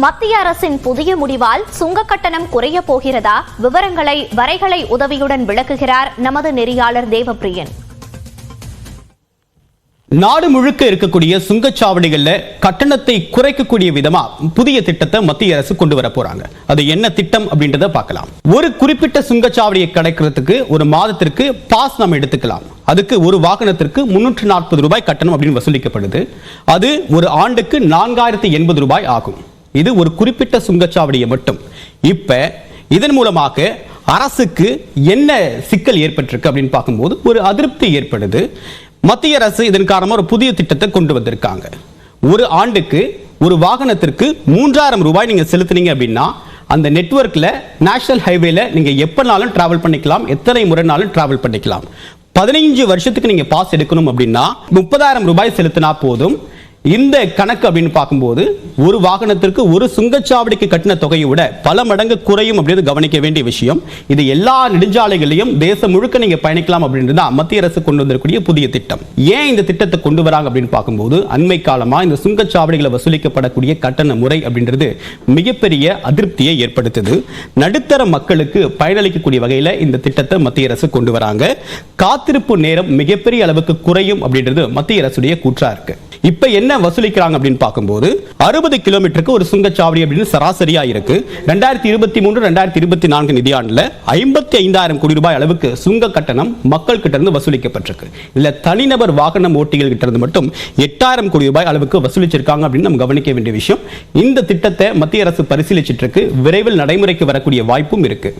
மத்திய அரசின் புதிய முடிவால் சுங்க கட்டணம் குறைய போகிறதா? விவரங்களை வரைகலை உதவியுடன் விளக்குகிறார் நமது நெறியாளர் தேவப்பிரியன். நாடு முழுக்க இருக்கக்கூடிய சுங்கச்சாவடிகள்ல கட்டணத்தை குறைக்கக்கூடிய விதமா புதிய திட்டத்தை மத்திய அரசு கொண்டு வர போறாங்க. அது என்ன திட்டம் அப்படின்றத பார்க்கலாம். ஒரு குறிப்பிட்ட சுங்கச்சாவடியை கிடைக்கிறதுக்கு ஒரு மாதத்திற்கு பாஸ் நம்ம எடுத்துக்கலாம். அதுக்கு ஒரு வாகனத்திற்கு முன்னூற்று நாற்பது ரூபாய் கட்டணம் அப்படின்னு வசூலிக்கப்படுது. அது ஒரு ஆண்டுக்கு நான்காயிரத்தி எண்பது ரூபாய் ஆகும். இது ஒரு குறிப்பிட்ட சுங்கச்சாவடியை மட்டும். இப்ப இதன் மூலமாக அரசுக்கு என்ன சிக்கல் ஏற்பட்டிருக்கு அப்படின்னு பார்க்கும்போது ஒரு அதிருப்தி ஏற்படுது. மத்திய அரசு இதன் காரணமாக ஒரு புதிய திட்டத்தை கொண்டு வந்திருக்காங்க. ஒரு ஆண்டுக்கு ஒரு வாகனத்திற்கு மூன்றாயிரம் ரூபாய் நீங்கள் செலுத்துனீங்க அப்படின்னா அந்த நெட்ஒர்க்கில் நேஷனல் ஹைவேல நீங்கள் எப்போனாலும் டிராவல் பண்ணிக்கலாம் எத்தனை முறைனாலும் டிராவல் பண்ணிக்கலாம். பதினைஞ்சு வருஷத்துக்கு நீங்கள் பாஸ் எடுக்கணும் அப்படின்னா முப்பதாயிரம் ரூபாய் செலுத்தினா போதும். இந்த கணக்கு அப்படின்னு பார்க்கும்போது ஒரு வாகனத்திற்கு ஒரு சுங்கச்சாவடிக்கு கட்டின தொகையை விட பல மடங்கு குறையும் அப்படின்றது கவனிக்க வேண்டிய விஷயம். இது எல்லா நெடுஞ்சாலைகளையும் தேசம் முழுக்க நீங்க பயணிக்கலாம் அப்படின்றது தான் மத்திய அரசு கொண்டு வந்திருக்கூடிய புதிய திட்டம். ஏன் இந்த திட்டத்தை கொண்டு வராங்க அப்படின்னு பார்க்கும்போது அண்மை காலமா இந்த சுங்கச்சாவடிகளை வசூலிக்கப்படக்கூடிய கட்டண முறை அப்படின்றது மிகப்பெரிய அதிருப்தியை ஏற்படுத்துது. நடுத்தர மக்களுக்கு பயனளிக்கக்கூடிய வகையில இந்த திட்டத்தை மத்திய அரசு கொண்டு வராங்க. காத்திருப்பு நேரம் மிகப்பெரிய அளவுக்கு குறையும் அப்படின்றது மத்திய அரசுடைய கூற்றா இருக்கு. இப்ப என்ன வசூலிக்கிறாங்க அப்படின்னு பார்க்கும்போது அறுபது கிலோமீட்டருக்கு ஒரு சுங்கச்சாவடி அப்படின்னு சராசரியா இருக்கு. ரெண்டாயிரத்தி இருபத்தி மூன்று ரெண்டாயிரத்தி இருபத்தி நான்கு நிதியாண்டுல ஐம்பத்தி ஐந்தாயிரம் கோடி ரூபாய் அளவுக்கு சுங்க கட்டணம் மக்கள் கிட்ட இருந்து வசூலிக்கப்பட்டிருக்கு. இதுல தனிநபர் வாகனம் ஓட்டிகள் கிட்ட இருந்து மட்டும் எட்டாயிரம் கோடி ரூபாய் அளவுக்கு வசூலிச்சிருக்காங்க அப்படின்னு நம்ம கவனிக்க வேண்டிய விஷயம். இந்த திட்டத்தை மத்திய அரசு பரிசீலிச்சிட்டு இருக்கு. விரைவில் நடைமுறைக்கு வரக்கூடிய வாய்ப்பும் இருக்கு.